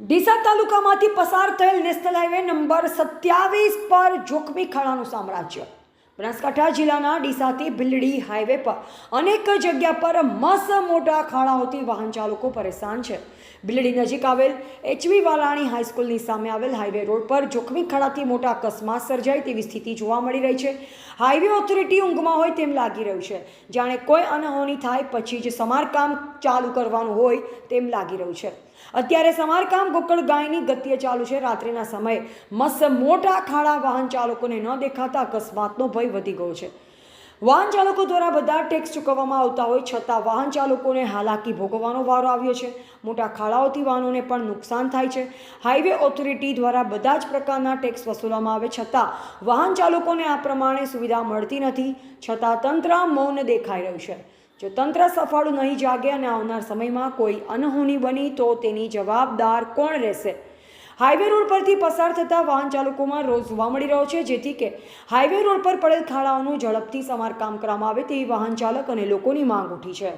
ડીસા તાલુકામાંથી પસાર થયેલ national highway number સત્યાવીસ પર જોખમી ખાડાનું સામ્રાજ્ય. બનાસકાંઠા જિલ્લાના ડીસાથી ભીલડી હાઈવે પર અનેક જગ્યા પર મસ મોટા ખાડાઓથી વાહન ચાલકો પરેશાન છે. ભીલડી નજીક આવેલ એચવી વાલાણી હાઈસ્કૂલની સામે આવેલ હાઈવે રોડ પર જોખમી ખાડાથી મોટા અકસ્માત સર્જાય તેવી સ્થિતિ જોવા મળી રહી છે. હાઈવે ઓથોરિટી ઊંઘમાં હોય તેમ લાગી રહ્યું છે. જાણે કોઈ અનહોની થાય પછી જ સમારકામ ચાલુ કરવાનું હોય તેમ લાગી રહ્યું છે. અત્યારે સમારકામ ગોકળ ગાયની ગતિએ ચાલુ છે. રાત્રિના સમયે મસ્ત મોટા ખાડા વાહન ચાલકોને ન દેખાતા અકસ્માતનો ભય વધી ગયો છે. વાહન ચાલકો દ્વારા બધા ટેક્સ ચૂકવવામાં આવતા હોય છતાં વાહન ચાલકોને હાલાકી ભોગવવાનો વારો આવ્યો છે. મોટા ખાડાઓથી વાહનોને પણ નુકસાન થાય છે. હાઈવે ઓથોરિટી દ્વારા બધા જ પ્રકારના ટેક્સ વસૂલવામાં આવે છતાં વાહન ચાલકોને આ પ્રમાણે સુવિધા મળતી નથી. છતાં તંત્ર મૌન દેખાઈ રહ્યું છે. જો તંત્ર સફળ નહીં જાગે અને આવનાર સમયમાં કોઈ અનહોની બની તો તેની જવાબદાર કોણ રહેશે? હાઈવે રોડ પરથી પસાર થતા વાહન ચાલકોમાં રોજ જોવા મળી રહ્યો છે, જેથી કે હાઈવે રોડ પર પડેલ ખાડાઓનું ઝડપથી સમારકામ કરવામાં આવે તેવી વાહન ચાલક અને લોકોની માંગ ઉઠી છે.